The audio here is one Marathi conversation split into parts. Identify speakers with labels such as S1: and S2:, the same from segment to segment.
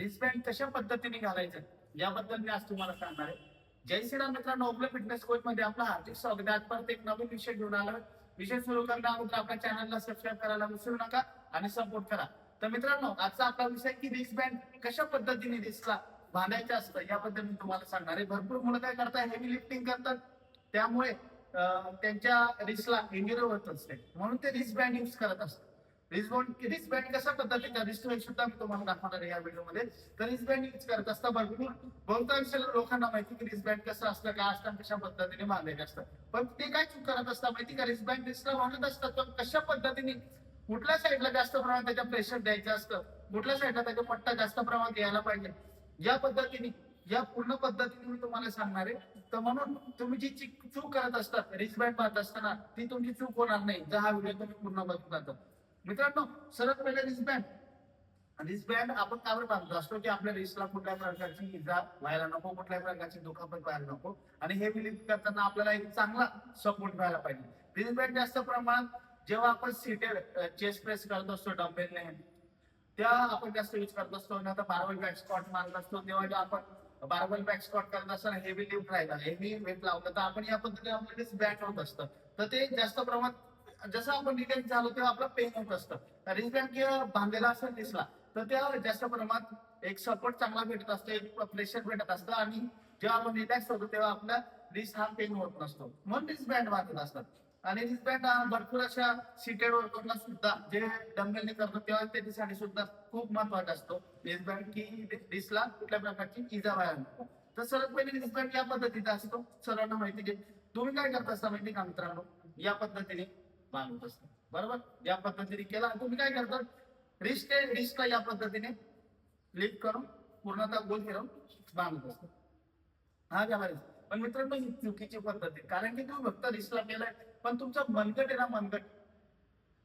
S1: रिस्बँड कशा पद्धतीने घालायचं याबद्दल मी आज तुम्हाला सांगणार आहे. जय श्रीराम मित्रांनो आपल्या फिटनेस कोच मध्ये आपलं हार्दिक स्वागत आहे. आज परत एक नवीन विषय घेऊन आलो विषय सुरू करण्या अगोदर आपल्या चॅनलला सबस्क्राईब करायला विसरू नका आणि सपोर्ट करा. तर मित्रांनो आजचा आपला विषय की रिस्बँड कशा पद्धतीने रिस्कला बांधायचं असतं याबद्दल मी तुम्हाला सांगणार आहे. भरपूर मुलं काय करतात हेवी लिफ्टिंग करतात. त्यामुळे त्यांच्या रिस्कला इंजुरी होत असते. म्हणून ते रिस्क बँड युज करत असतात. रिस्बँड रिस्बँड कशा पद्धतीचा रिस्क सुद्धा मी तुम्हाला दाखवणार आहे या व्हिडिओमध्ये तर रिस्बँड यूज करत असता भरपूर बहुतांश लोकांना माहिती की रिस्बँड कसं असतं काय असतं कशा पद्धतीने बांधायचं असतं. पण ते काय चूक करत असतात माहिती का? रिस्बँड रिस्कला बांधत असतात पण कशा पद्धतीने? कुठल्या साईडला जास्त प्रमाणात त्याच्या प्रेशर द्यायचं असतं? कुठल्या साईडला त्याचा पट्टा जास्त प्रमाणात यायला पाहिजे? या पद्धतीने या पूर्ण पद्धतीने मी तुम्हाला सांगणार आहे. तर म्हणून तुम्ही जी चूक करत असतात रिस्बँड पाहत असताना ती तुमची चूक होणार नाही. जर हा व्हिडिओ तुम्ही पूर्ण बघून राहता मित्रांनो सर्वात पहिले रिस्बँड रिस्बँड आपण का बांधतो असतो की आपल्या रिस्कला कुठल्याही प्रकारची इजा व्हायला नको कुठल्याही प्रकारची दुखापत व्हायला नको. आणि हे विलीन करताना आपल्याला एक चांगला सपोर्ट व्हायला पाहिजे. रिस्बँड जास्त प्रमाणात जेव्हा आपण सीटेड चेस्ट प्रेस करत असतो डम्बेलने त्या आपण जास्त यूज करत असतो. ना तर बार्बल बॅक स्कॉट मारत असतो. तेव्हा जेव्हा आपण बार्बल बॅक स्कॉट करत असताना हेवी लिफ्ट राहिला हेवी वेट लावलं तर आपण या पद्धतीने आपलं बॅक होत असतं. तर ते जास्त प्रमाणात जसं आपण रिटर्न झालो तेव्हा आपलं पेन होत असतं रिस्बँड किंवा बांधलेला असं दिसला तर त्या जास्त प्रमाणात एक सपोर्ट चांगला भेटत असतो एक प्रेशर भेटत असतं आणि जेव्हा आपण रिलॅक्स होतो तेव्हा आपला रिस्क हा पेन होत नसतो. म्हणून रिस्बँड बांधत असतात. आणि रिस्बँड भरपूर अशा सीटेड वर्करला सुद्धा जे डंबेलने करतो तेव्हा त्याच्यासाठी सुद्धा खूप महत्त्वाचा असतो. रिस्बँड की रिस्कला कुठल्या प्रकारची इजा व्हायला नको. तर सर्वात पहिले रिस्बँड या पद्धतीचा असतो. सर्वांना माहिती घे तुम्ही काय करत असता माहिती का मित्रांनो? या पद्धतीने बांधत असतो बरोबर? या पद्धतीने केला. तुम्ही काय करतात रिस्क रिस्कला या पद्धतीने क्लिक करून पूर्णतः गोल फिरवून बांधत असतो हा घ्या पण मित्रांनो ही चुकीची पद्धत. आहे कारण की तुम्ही फक्त रिस्कला केलाय पण तुमचा मनगट आहे ना मनगट.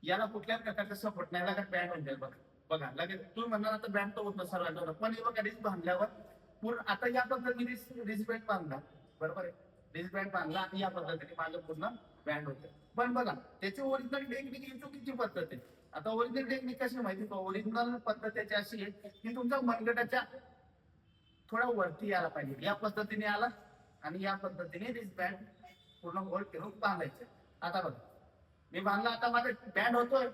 S1: याला कुठल्या प्रकारचा सपोर्ट नाही. लागत बँड होऊन जाईल बघा. बघा लगेच तुम्ही म्हणणार आता बँड तर होत नसा पण हे बघा रिस्क बांधल्यावर पूर्ण आता या पद्धतीने रिस्क बँड बांधला बरोबर आहे? बँड बांधला आणि या पद्धतीने माझं पूर्ण बँड होते. पण बघा त्याची ओरिजिनल टेक्निक ही चुकीची पद्धत आहे. आता ओरिजिनल टेक्निक कशी माहिती ओरिजिनल पद्धत त्याची अशी आहे की तुमच्या मनगटाच्या थोडा वरती यायला पाहिजे. या पद्धतीने आला आणि या पद्धतीने रिस्क बँड पूर्ण गोल ठेवून बांधायचे. आता बघा मी बांधला आता माझं बँड होतोय.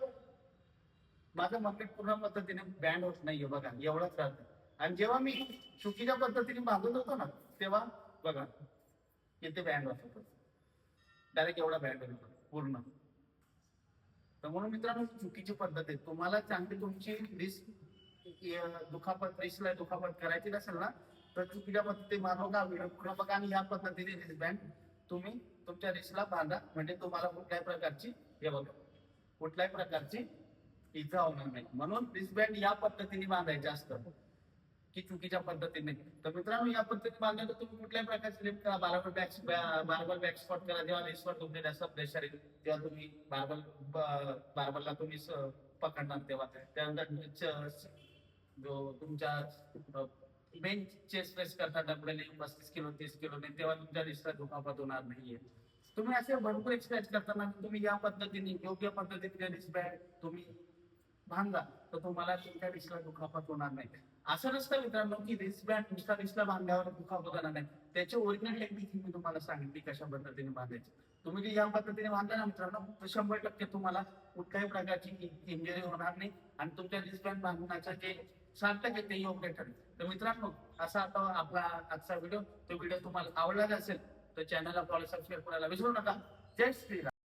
S1: माझं मनगट पूर्ण पद्धतीने बँड होत नाहीये बघा एवढंच राहतं. आणि जेव्हा मी चुकीच्या पद्धतीने बांधत होतो ना तेव्हा बघा किती बँड होत डायरेक्ट एवढा बँड होतो पूर्ण. तर म्हणून मित्रांनो चुकीची पद्धत आहे. तुम्हाला चांगली तुमची रिस्क दुखापत रिस्कला दुखापत करायची नसेल ना तर चुकीच्या पद्धतीने मानव का व्हिडिओ बघा आणि या पद्धतीने रिस्क बँड तुम्ही तुमच्या रिस्कला बांधा. म्हणजे तुम्हाला कुठल्याही प्रकारची हे बघा कुठल्याही प्रकारची इजा होणार नाही. म्हणून रिस्क बँड या पद्धतीने बांधायचे असतं की चुकीच्या पद्धतीने. तर मित्रांनो या पद्धतीने बांधलं तर तुम्ही कुठल्याही प्रकारचे लिफ्ट करा. Barbell back barbell back spot करा. जेव्हा रेसवर तुमचे जास्त प्रेशर येईल तेव्हा तुम्ही बार्बल बार्बलला तुम्ही पकडणार तेव्हा. त्यानंतर जो तुमच्या बेंच चेस्ट प्रेस करता डबडे पस्तीस किलो तीस किलो नाही तेव्हा तुमच्या रिस्कला दुखापत होणार नाहीये. तुम्ही असे भरपूर एक्सरसाइज करताना तुम्ही या पद्धतीने योग्य पद्धतीने रिस्क बॅग तुम्ही बांधा तर तुम्हाला तुमच्या रिस्कला दुखापत होणार नाही. असं नसतं मित्रांनो की रिस्क बँड नुसता रिस्टला बांधल्यावर दुखापत होणार नाही? त्याची ओरिजिनल टेक्निक मी तुम्हाला सांगितली कशा पद्धतीने बांधायची. तुम्ही जे या पद्धतीने बांधला ना मित्रांनो शंभर टक्के तुम्हाला कुठल्याही प्रकारची इंजरी होणार नाही आणि तुमच्या रिस्क बँड बांधण्याचं जे सार्थक आहे ते योग्य ठरेल. तर मित्रांनो असा आता आपला आजचा व्हिडिओ तो व्हिडिओ तुम्हाला आवडला असेल तर चॅनलला फॉलो सबस्क्राईब करायला विसरू नका. जय श्रीराम.